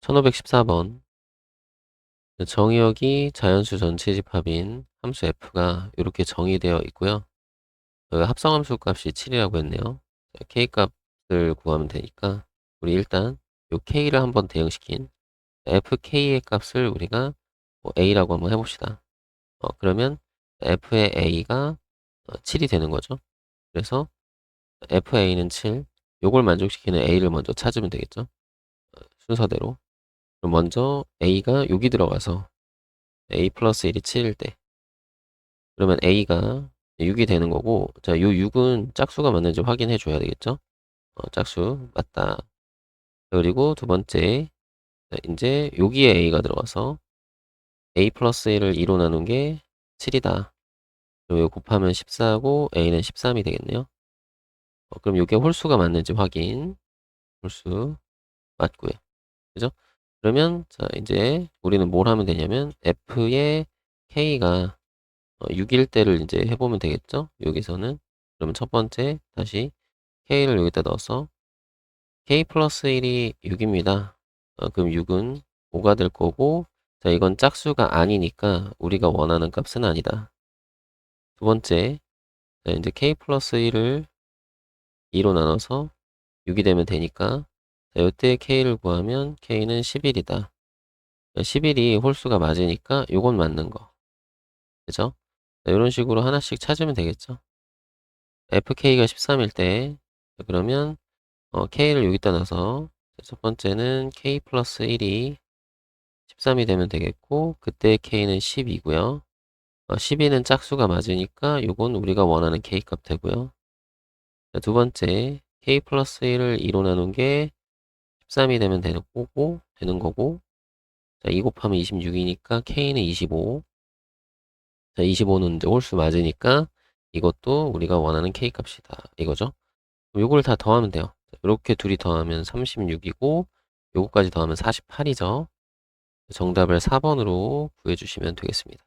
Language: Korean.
1514번 정의역이 자연수 전체 집합인 함수 f가 이렇게 정의되어 있고요. 합성함수 값이 7이라고 했네요. k 값을 구하면 되니까 우리 일단 요 k를 한번 대응시킨 fk의 값을 우리가 뭐 a라고 한번 해봅시다. 어, 그러면 f의 a가 7이 되는 거죠. 그래서 fa는 7, 요걸 만족시키는 a를 먼저 찾으면 되겠죠. 어, 순서대로. 그럼 먼저 a가 6이 들어가서 a 플러스 1이 7일 때 그러면 a가 6이 되는 거고 자, 요 6은 짝수가 맞는지 확인해 줘야 되겠죠? 어, 짝수 맞다. 그리고 두 번째 자, 이제 여기에 a가 들어가서 a 플러스 1을 2로 나눈 게 7이다. 그럼 이거 곱하면 14고 a는 13이 되겠네요. 어, 그럼 이게 홀수가 맞는지 확인. 홀수 맞고요. 그죠? 그러면 자 이제 우리는 뭘 하면 되냐면 f의 k가 6일 어, 때를 이제 해보면 되겠죠? 여기서는 그러면 첫 번째 다시 k를 여기다 넣어서 k 플러스 1이 6입니다. 어, 그럼 6은 5가 될 거고 자 이건 짝수가 아니니까 우리가 원하는 값은 아니다. 두 번째 자, 이제 k 플러스 1을 2로 나눠서 6이 되면 되니까 자, 이때 k를 구하면 k는 11이다. 11이 홀수가 맞으니까 요건 맞는 거. 그죠? 자, 이런 식으로 하나씩 찾으면 되겠죠. fk가 13일 때 그러면 어, k를 여기다 넣어서 첫 번째는 k 플러스 1이 13이 되면 되겠고 그때 k는 10이고요. 어, 12는 짝수가 맞으니까 요건 우리가 원하는 k 값 되고요. 자, 두 번째 k 플러스 1을 2로 나눈 게 13이 되면 되는 거고, 되는 거고, 자, 2 곱하면 26이니까 K는 25. 자, 25는 이제 홀수 맞으니까 이것도 우리가 원하는 K 값이다. 이거죠. 요걸 다 더하면 돼요. 이렇게 둘이 더하면 36이고, 요거까지 더하면 48이죠. 정답을 4번으로 구해주시면 되겠습니다.